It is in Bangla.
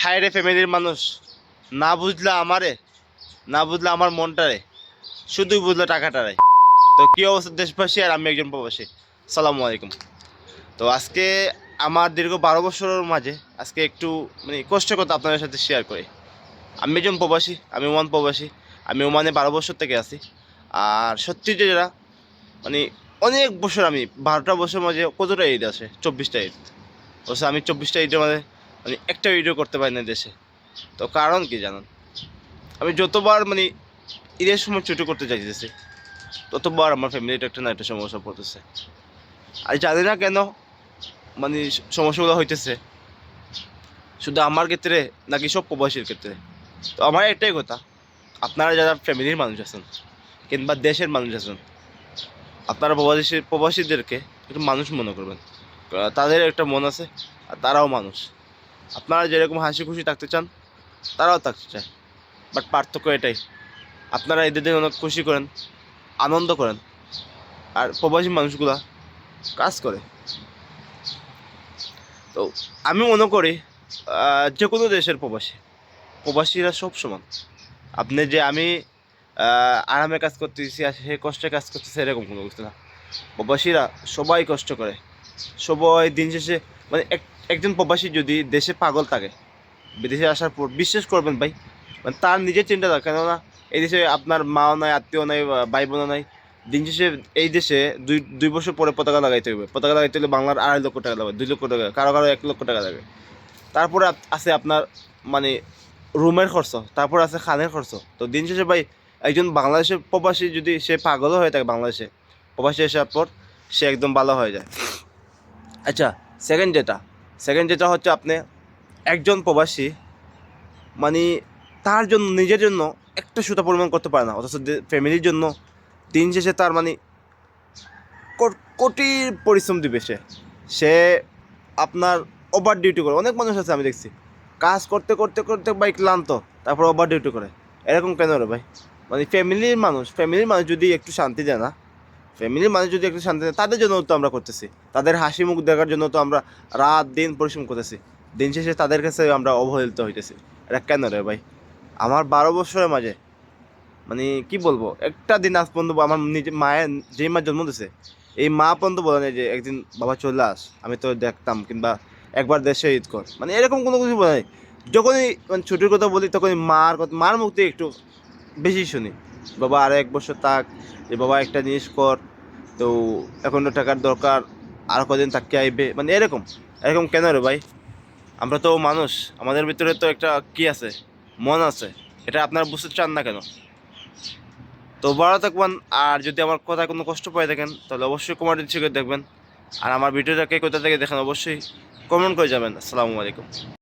হায় রে ফ্যামিলির মানুষ। না বুঝলে আমারে, না বুঝলে আমার মনটারে, শুধুই বুঝলো টাকাটারে। তো কী অবস্থা দেশবাসী আর আমি একজন প্রবাসী। সালামু আলাইকুম। তো আজকে আমার দীর্ঘ বারো বছরের মাঝে আজকে একটু মানে কষ্ট কথা আপনাদের সাথে শেয়ার করি। আমি একজন প্রবাসী, আমি ওমান প্রবাসী, আমি ওমানে বারো বছর থেকে আছি। আর সত্যি যে যারা মানে অনেক বছর আমি, বারোটা বছর মাঝে কতটা ঈদ আছে চব্বিশটা ঈদ। অবশ্য আমি চব্বিশটা ঈদের মাঝে মানে একটা ভিডিও করতে পারি না দেশে। তো কারণ কি জানেন? আমি যতবার মানে ঈদের সময় ছুটি করতে চাইতেছি ততবার আমার ফ্যামিলিটা একটা না একটা সমস্যা পড়তেছে। আর জানি না কেন মানে সমস্যাগুলো হইতেছে। শুধু আমার ক্ষেত্রে নাকি সব প্রবাসীর ক্ষেত্রে? তো আমার একটাই কথা, আপনারা যারা ফ্যামিলির মানুষ আছেন কিংবা দেশের মানুষ আছেন, আপনারা প্রবাসী প্রবাসীদেরকে একটু মানুষ মনে করবেন। তাদের একটা মন আছে আর তারাও মানুষ। আপনারা যেরকম হাসি খুশি থাকতে চান, তারাও থাকতে চায়। বাট পার্থক্য এটাই, আপনারা এদের দিন অনেক খুশি করেন, আনন্দ করেন, আর প্রবাসী মানুষগুলা কাজ করে। তো আমি মনে করি যে কোনো দেশের প্রবাসী, প্রবাসীরা সব সমান। আপনি যে আমি আরামে কাজ করতেছি আর সে কষ্টে কাজ করতেছে, এরকম কোনো কিছু না। প্রবাসীরা সবাই কষ্ট করে, সবাই দিন শেষে মানে এক একজন প্রবাসী যদি দেশে পাগল থাকে, বিদেশে আসার পর বিশ্বাস করবেন ভাই মানে তার নিজের চিন্তা থাকে কেননা এই দেশে আপনার মাও নাই, আত্মীয় নাই ভাই বোনও নাই, দিন শেষে এই দেশে দুই দুই বছর পরে পতাকা লাগাইতে হবে। পতাকা লাগাইতে হলে বাংলার আড়াই লক্ষ টাকা লাগবে, দুই লক্ষ টাকা, কারও কারও এক লক্ষ টাকা লাগে তারপরে আছে আপনার মানে রুমের খরচ, তারপর আছে খানের খরচ। তো দিন শেষে ভাই, একজন বাংলাদেশের প্রবাসী যদি সে পাগলও হয়ে থাকে বাংলাদেশে, প্রবাসী আসার পর সে একদম ভালো হয়ে যায়। আচ্ছা সেকেন্ড যেটা সেকেন্ড যেটা হচ্ছে আপনি একজন প্রবাসী মানে তার জন্য, নিজের জন্য একটা সুতা পরিমাণ করতে পারে না। অথচ ফ্যামিলির জন্য দিন শেষে তার মানে কো- কোটি পরিশ্রম দিবে সে। সে আপনার ওভার ডিউটি করে। অনেক মানুষ আছে আমি দেখছি। কাজ করতে করতে করতে ভাই ক্লান্ত, তারপর ওভার ডিউটি করে। এরকম কেন রে ভাই? মানে ফ্যামিলির মানুষ ফ্যামিলির মানুষ যদি একটু শান্তি দেয় না ফ্যামিলির মানুষ যদি একটু শান্তি তাদের জন্য তো আমরা করতেছি। তাদের হাসি মুখ দেখার জন্য তো আমরা রাত দিন পরিশ্রম করতেছি। দিন শেষে তাদের কাছে আমরা অবহেলিত হইতেছি। এটা কেন রে ভাই? আমার বারো বছরের মাঝে মানে কি বলব? একটা দিন আজ পর্যন্ত আমার নিজে মায়ের, যে মা জন্ম দিছে, এই মা পর্যন্ত বলে নাই যে, একদিন বাবা চলে আস, আমি তো দেখতাম। কিংবা, একবার দেশে ঈদ কর। মানে এরকম কোনো কিছু বলে নাই। যখনই মানে ছুটির কথা বলি, তখনই মার কথা, মার মুখ থেকে একটু বেশি শুনি। বাবা আরও এক বছর থাক, যে বাবা একটা জিনিস কর, তো এখন টাকার দরকার, আর কদিন থাকতে আইবে। মানে এরকম এরকম কেন রে ভাই? আমরা তো মানুষ, আমাদের ভিতরে তো একটা কি আছে? মন আছে, এটা আপনারা বুঝতে চান না কেন? তো ভালো থাকবেন, আর যদি আমার কথা কোনো কষ্ট পাই থাকেন, তাহলে অবশ্যই কমেন্ট চেক দেখবেন। আর আমার ভিডিওটাকে কোথা থেকে দেখেন, অবশ্যই কমেন্ট করে যাবেন। আসসালামু আলাইকুম।